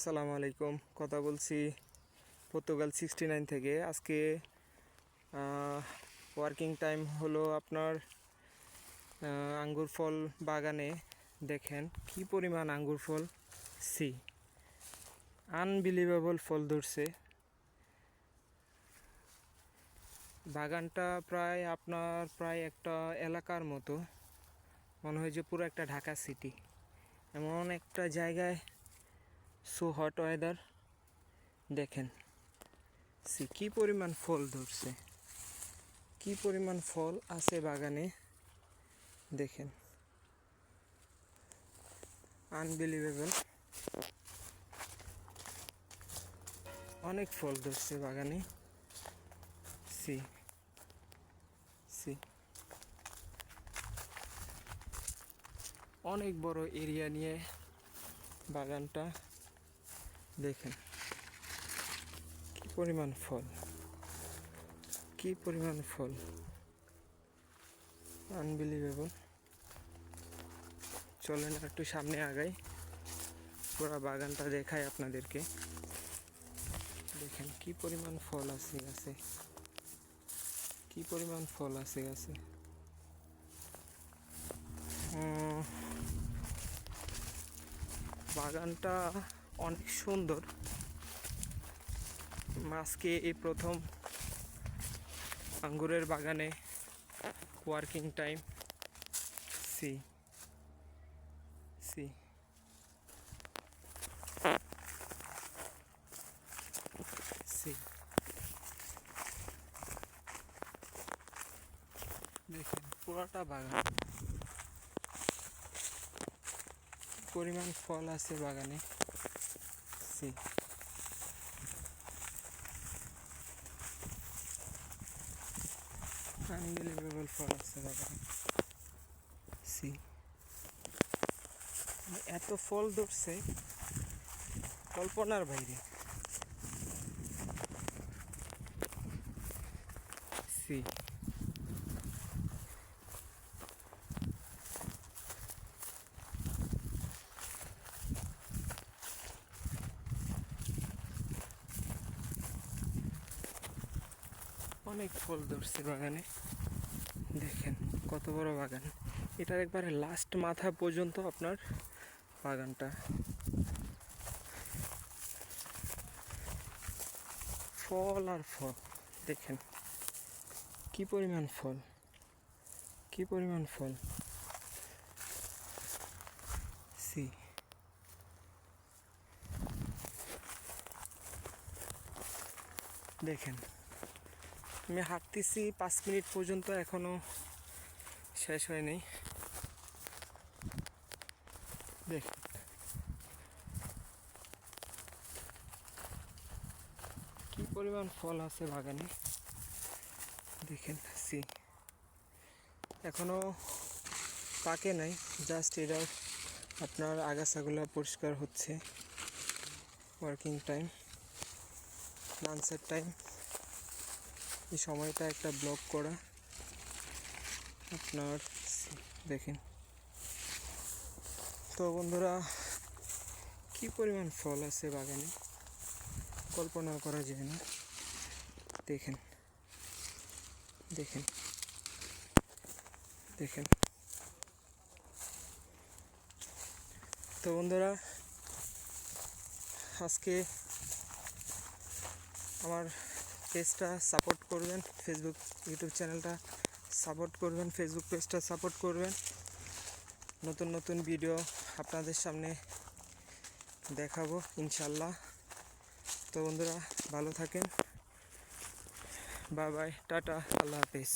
আসসালামু আলাইকুম। কথা বলছি পর্তুগাল সিক্সটি নাইন থেকে। আজকে ওয়ার্কিং টাইম হলো আপনার আঙ্গুর ফল বাগানে দেখেন কি পরিমাণ আঙ্গুর ফল। সি আনবিলিভেবল ফল ধরছে। বাগানটা প্রায় আপনার প্রায় একটা এলাকার মতো। মনে হয় যে পুরো একটা ঢাকা সিটি এমন একটা জায়গায় সো হট ওয়েদার দেখেন, সে কি পরিমাণ ফল ধরছে, কি পরিমাণ ফল আছে বাগানে, দেখেন আনবিলিভেবল অনেক ফল ধরছে বাগানে, সি সি, অনেক বড় এরিয়া নিয়ে বাগানটা দেখেন, কি পরিমাণ ফল, কি পরিমাণ ফল আনবিলিভেবল চলেন একটু সামনে আগাই, পুরো বাগানটা দেখাই আপনাদেরকে। দেখেন, কি পরিমাণ ফল আছে গাছে কি পরিমাণ ফল আছে গাছে বাগানটা অনেক সুন্দর। আজকে এই প্রথম আঙ্গুরের বাগানে ওয়ার্কিং টাইম সি সি সি দেখেন, পুরোটা বাগান। পরিমাণ ফল আছে বাগানে। সি আনবিলিভেবল ফল আছে বাগানে সি। এত ফল ধরছে কল্পনার বাইরে। সি। অনেক ফল ধরছে বাগানে। দেখেন কত বড় বাগান। এটার একবারে লাস্ট মাথা পর্যন্ত আপনার বাগানটা। ফল আর ফল, দেখেন। কি পরিমাণ ফল, কি পরিমাণ ফল। সি। দেখেন। আমি হাঁটতেছি পাঁচ মিনিট পর্যন্ত, এখনও শেষ হয়নি দেখেন কি পরিমাণ ফল আছে বাগানে? দেখেন সি এখনও পাকে নাই জাস্ট এটা আপনার আগাছাগুলো পরিষ্কার হচ্ছে। ওয়ার্কিং টাইম লাঞ্চের টাইম এই সময়টা একটা ব্লক করা। আপনার দেখেন। তো বন্ধুরা, কি পরিমাণ ফল আছে বাগানে? কল্পনা করা যায় না। দেখেন। দেখেন। দেখেন। তো বন্ধুরা, আজকে আমার পেজটা সাপোর্ট করবেন ফেসবুক ইউটিউব চ্যানেলটা সাপোর্ট করবেন ফেসবুক পেজটা সাপোর্ট করবেন। নতুন নতুন ভিডিও আপনাদের সামনে দেখাবো ইনশাল্লাহ তো বন্ধুরা, ভালো থাকেন। বাই বাই টাটা, আল্লাহ হাফিজ।